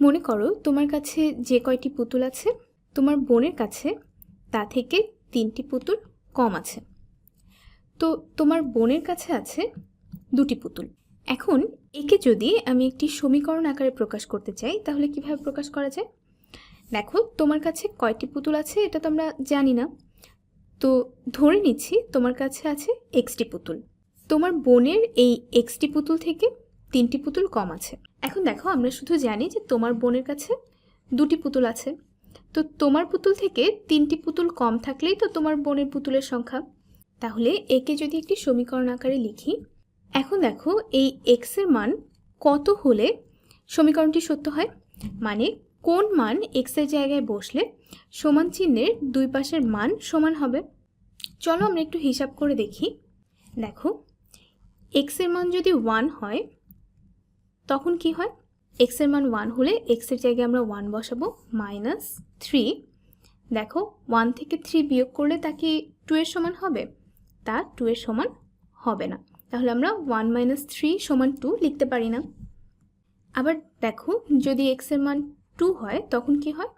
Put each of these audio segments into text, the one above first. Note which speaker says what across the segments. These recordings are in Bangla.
Speaker 1: মনে করো তোমার কাছে যে কয়টি পুতুল আছে, তোমার বোনের কাছে তা থেকে তিনটি পুতুল কম আছে। তো তোমার বোনের কাছে আছে দুটি পুতুল। এখন একে যদি আমি একটি সমীকরণ আকারে প্রকাশ করতে চাই, তাহলে কীভাবে প্রকাশ করা যায়? দেখো, তোমার কাছে কয়টি পুতুল আছে এটা তো আমরা জানি না। তো ধরে নিচ্ছি তোমার কাছে আছে এক্সটি পুতুল। তোমার বোনের এই এক্সটি পুতুল থেকে তিনটি পুতুল কম আছে। এখন দেখো, আমরা শুধু জানি যে তোমার বোনের কাছে দুটি পুতুল আছে। তো তোমার পুতুল থেকে তিনটি পুতুল কম থাকলেই তো তোমার বোনের পুতুলের সংখ্যা। তাহলে একে যদি একটি সমীকরণ আকারে লিখি, এখন দেখো এই এক্সের মান কত হলে সমীকরণটি সত্য হয়? মানে কোন মান এক্সের জায়গায় বসলে সমান চিহ্নের দুই পাশের মান সমান হবে? চলো আমরা একটু হিসাব করে দেখি। দেখো এক্সের মান যদি ওয়ান হয় তখন কি হয়? এক্সের মান ওয়ান হলে এক্সের জায়গায় আমরা ওয়ান বসাবো মাইনাস থ্রি দেখো ওয়ান থেকে থ্রি বিয়োগ করলে তা কি টু এর সমান হবে? তা টু এর সমান হবে না। তাহলে আমরা ওয়ান মাইনাস থ্রি সমান টু লিখতে পারি না। আবার দেখো, যদি এক্সের মান টু হয়, তখন কি হয়?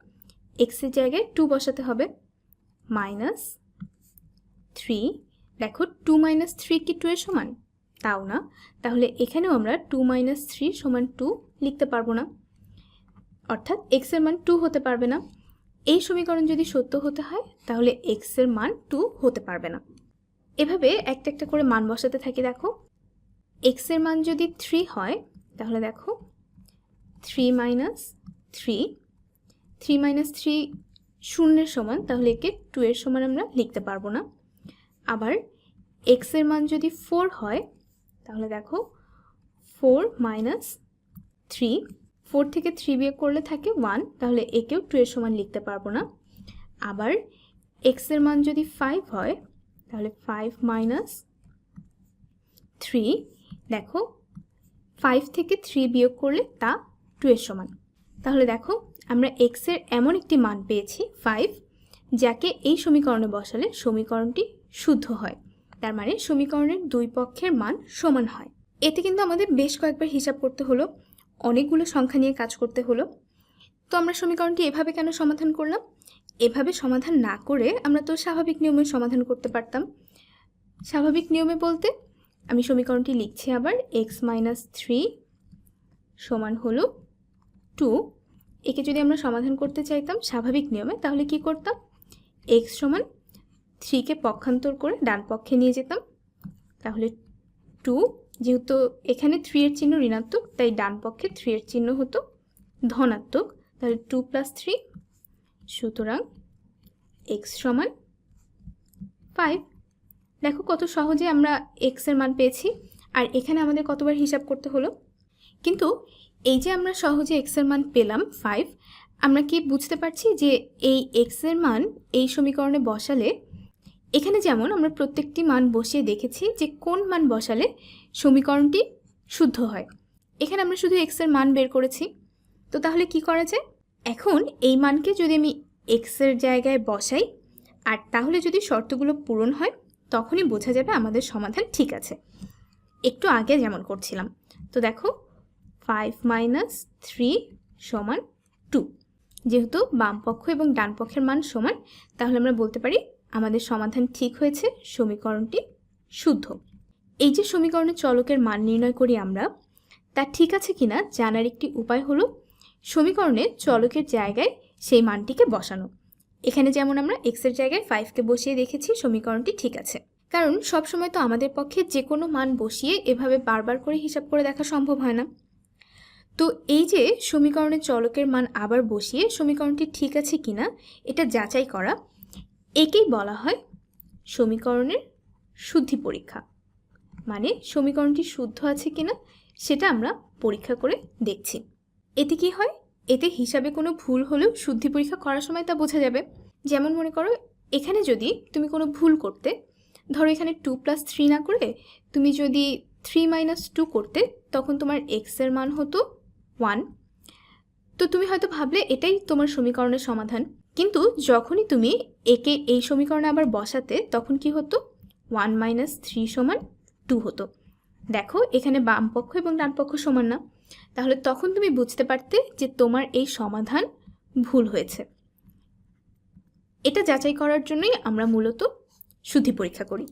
Speaker 1: এক্সের জায়গায় টু বসাতে হবে মাইনাস থ্রি দেখো টু মাইনাস থ্রি কি টু এর সমান? তাও না। তাহলে এখানেও আমরা টু মাইনাস থ্রি সমান টু লিখতে পারব না। অর্থাৎ এক্সের মান টু হতে পারবে না। এই সমীকরণ যদি সত্য হতে হয়, তাহলে এক্সের মান টু হতে পারবে না। এভাবে একটা একটা করে মান বসাতে থাকি, দেখো। এক্সের মান যদি থ্রি হয়, তাহলে দেখো three minus three three minus three শূন্যের সমান, তাহলে একে টু এর সমান আমরা লিখতে পারব না। আবার এক্সের মান যদি ফোর হয় তাহলে দেখো ফোর মাইনাস থ্রি ফোর থেকে থ্রি বিয়োগ করলে থাকে ওয়ান তাহলে একেও টু এর সমান লিখতে পারব না। আবার এক্সের মান যদি ফাইভ হয়, তাহলে ফাইভ মাইনাস থ্রি দেখো ফাইভ থেকে থ্রি বিয়োগ করলে তা টু এর সমান। তাহলে দেখো, আমরা এক্সের এমন একটি মান পেয়েছি ফাইভ যাকে এই সমীকরণে বসালে সমীকরণটি শুদ্ধ হয়। তার মানে সমীকরণের দুই পক্ষের মান সমান হয়। এতে কিন্তু আমাদের বেশ কয়েকবার হিসাব করতে হলো, অনেকগুলো সংখ্যা নিয়ে কাজ করতে হলো। তো আমরা সমীকরণটি এভাবে কেন সমাধান করলাম? এভাবে সমাধান না করে আমরা তো স্বাভাবিক নিয়মে সমাধান করতে পারতাম। স্বাভাবিক নিয়মে বলতে আমি সমীকরণটি লিখছি আবার এক্স মাইনাস থ্রি সমান হলো টু একে যদি আমরা সমাধান করতে চাইতাম স্বাভাবিক নিয়মে, তাহলে কি করতাম? এক্স সমান থ্রিকে পক্ষান্তর করে ডান পক্ষে নিয়ে যেতাম। তাহলে টু, যেহেতু এখানে থ্রি এর চিহ্ন ঋণাত্মক, তাই ডান পক্ষে থ্রি এর চিহ্ন হতো ধনাত্মক। তাহলে টু প্লাস থ্রি, সুতরাং এক্স সমান ফাইভ। দেখো কত সহজে আমরা এক্সের মান পেয়েছি, আর এখানে আমাদের কতবার হিসাব করতে হলো। কিন্তু এই যে আমরা সহজে এক্সের মান পেলাম ফাইভ, আমরা কি বুঝতে পারছি যে এই এক্সের মান এই সমীকরণে বসালে এখানে যেমন আমরা প্রত্যেকটি মান বসিয়ে দেখেছি যে কোন মান বসালে সমীকরণটি শুদ্ধ হয়। এখানে আমরা শুধু এক্সের মান বের করেছি। তো তাহলে কি করা যায়? এখন এই মানকে যদি আমি এক্সের জায়গায় বসাই, আর তাহলে যদি শর্তগুলো পূরণ হয়, তখনই বোঝা যাবে আমাদের সমাধান ঠিক আছে। একটু আগে যেমন করছিলাম। তো দেখো ফাইভ মাইনাস থ্রি সমান টু যেহেতু বাম পক্ষ এবং ডান পক্ষের মান সমান, তাহলে আমরা বলতে পারি আমাদের সমাধান ঠিক হয়েছে, সমীকরণটি শুদ্ধ। এই যে সমীকরণের চলকের মান নির্ণয় করি আমরা, তা ঠিক আছে কিনা জানার একটি উপায় হলো সমীকরণে চলকের জায়গায় সেই মানটিকে বসানো। এখানে যেমন আমরা এক্সের জায়গায় ফাইভকে বসিয়ে দেখেছি, সমীকরণটি ঠিক আছে। কারণ সবসময় তো আমাদের পক্ষে যে কোনো মান বসিয়ে এভাবে বারবার করে হিসাব করে দেখা সম্ভব হয় না। তো এই যে সমীকরণের চলকের মান আবার বসিয়ে সমীকরণটি ঠিক আছে কিনা, এটা যাচাই করা একেই বলা হয় সমীকরণের শুদ্ধি পরীক্ষা। মানে সমীকরণটি শুদ্ধ আছে কিনা সেটা আমরা পরীক্ষা করে দেখছি। এতে কি হয়? এতে হিসাবে কোনো ভুল হলেও শুদ্ধি পরীক্ষা করার সময় তা বোঝা যাবে। যেমন মনে করো, এখানে যদি তুমি কোনো ভুল করতে, ধরো এখানে টু প্লাস থ্রি না করে তুমি যদি থ্রি মাইনাস টু করতে, তখন তোমার এক্সের মান হতো ওয়ান তো তুমি হয়তো ভাবলে এটাই তোমার সমীকরণের সমাধান। কিন্তু যখনই তুমি একে এই সমীকরণে আবার বসাতে, তখন কি হতো? ওয়ান মাইনাস থ্রি সমান টু হতো। দেখো, এখানে বাম পক্ষ এবং ডান পক্ষ সমান না। তাহলে তখন তুমি বুঝতে পারতে যে তোমার এই সমাধান ভুল হয়েছে। এটা যাচাই করার জন্যই আমরা মূলত শুদ্ধি পরীক্ষা করি।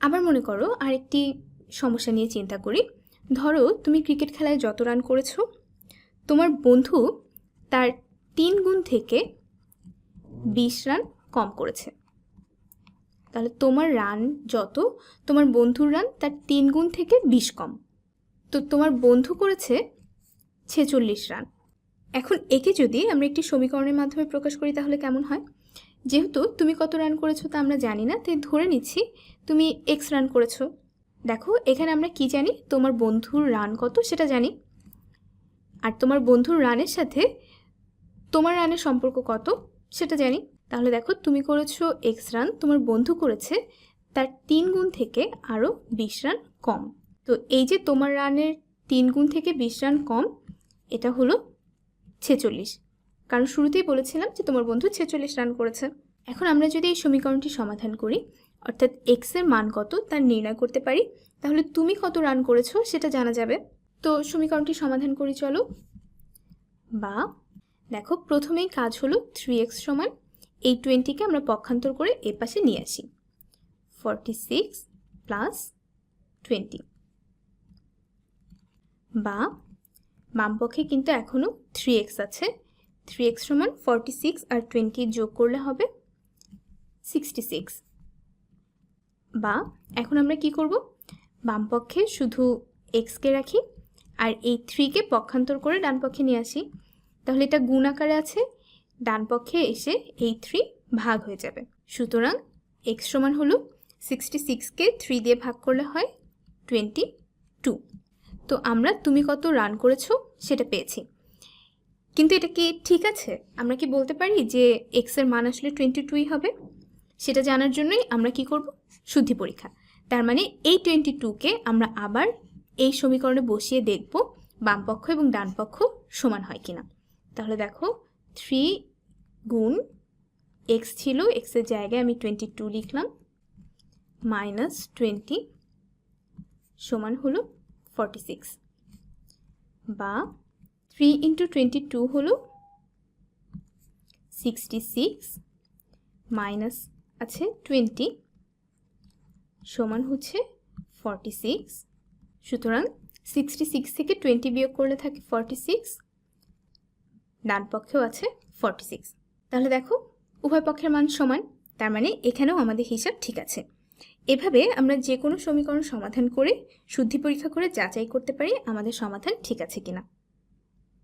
Speaker 1: আবার মনে করো, আরেকটি সমস্যা নিয়ে চিন্তা করি। ধরো, তুমি ক্রিকেট খেলায় যত রান করেছ, তোমার বন্ধু তার তিন গুণ থেকে বিশ রান কম করেছে। তাহলে তোমার রান যত, তোমার বন্ধুর রান তার তিন গুণ থেকে বিশ কম। তো তোমার বন্ধু করেছে ছেচল্লিশ রান। এখন একে যদি আমরা একটি সমীকরণের মাধ্যমে প্রকাশ করি তাহলে কেমন হয়? যেহেতু তুমি কত রান করেছ তা আমরা জানি না, তাই ধরে নিচ্ছি তুমি এক্স রান করেছ। দেখো, এখানে আমরা কি জানি? তোমার বন্ধুর রান কত সেটা জানি। আর তোমার বন্ধুর রানের সাথে তোমার রানের সম্পর্ক কত? সেটা জানি। তাহলে দেখো, তুমি করেছ এক্স রান তোমার বন্ধু করেছে, তার তিন গুণ থেকে আরও বিশ রান কম। তো এই যে তোমার রানের তিন গুণ থেকে বিশ রান কম, এটা হলো ছেচল্লিশ। কারণ শুরুতেই বলেছিলাম যে তোমার বন্ধু ছেচল্লিশ রান করেছে। এখন আমরা যদি এই সমীকরণটি সমাধান করি, অর্থাৎ এক্সের মান কত তা নির্ণয় করতে পারি, তাহলে তুমি কত রান করেছ সেটা জানা যাবে। তো সমীকরণটি সমাধান করি, চলো। বা দেখো, প্রথমেই কাজ হলো থ্রি এক্স সমান এই টোয়েন্টিকে আমরা পক্ষান্তর করে এ পাশে নিয়ে আসি। ফর্টি সিক্স প্লাস টোয়েন্টি বা বামপক্ষে কিন্তু এখনও থ্রি এক্স আছে। থ্রি এক্স সমান ফর্টি সিক্স আর টোয়েন্টি যোগ করলে হবে সিক্সটি সিক্স বা এখন আমরা কি করব? বামপক্ষে শুধু এক্সকে রাখি আর এই থ্রিকে পক্ষান্তর করে ডান পক্ষে নিয়ে আসি। তাহলে এটা গুণ আকারে আছে। ডান পক্ষে এসে এই থ্রি ভাগ হয়ে যাবে। সুতরাং এক্স সমান হলো সিক্সটি সিক্সকে থ্রি দিয়ে ভাগ করলে হয় টোয়েন্টি টু তো আমরা তুমি কত রান করেছ সেটা পেয়েছি। কিন্তু এটা কি ঠিক আছে? আমরা কি বলতে পারি যে এক্সের মান আসলে টোয়েন্টি টুই হবে? সেটা জানার জন্যই আমরা কি করব? শুদ্ধি পরীক্ষা। তার মানে এই টোয়েন্টি টুকে আমরা আবার এই সমীকরণে বসিয়ে দেখব বামপক্ষ এবং ডান পক্ষ সমান হয় কিনা। তাহলে দেখো থ্রি গুণ এক্স ছিল এক্সের জায়গায় আমি টোয়েন্টি টু লিখলাম মাইনাস টোয়েন্টি সমান হলো ফর্টি সিক্স বা থ্রি ইন্টু টোয়েন্টি টু হলো সিক্সটি সিক্স মাইনাস আছে টোয়েন্টি সমান হচ্ছে ফর্টি সিক্স সুতরাং সিক্সটি সিক্স থেকে টোয়েন্টি বিয়োগ করলে থাকে ফর্টি সিক্স ডান পক্ষেও আছে ফর্টি সিক্স তাহলে দেখো, উভয় পক্ষের মান সমান, তার মানে এখানেও আমাদের হিসাব ঠিক আছে। এভাবে আমরা যে কোনো সমীকরণ সমাধান করে শুদ্ধি পরীক্ষা করে যাচাই করতে পারি আমাদের সমাধান ঠিক আছে কিনা।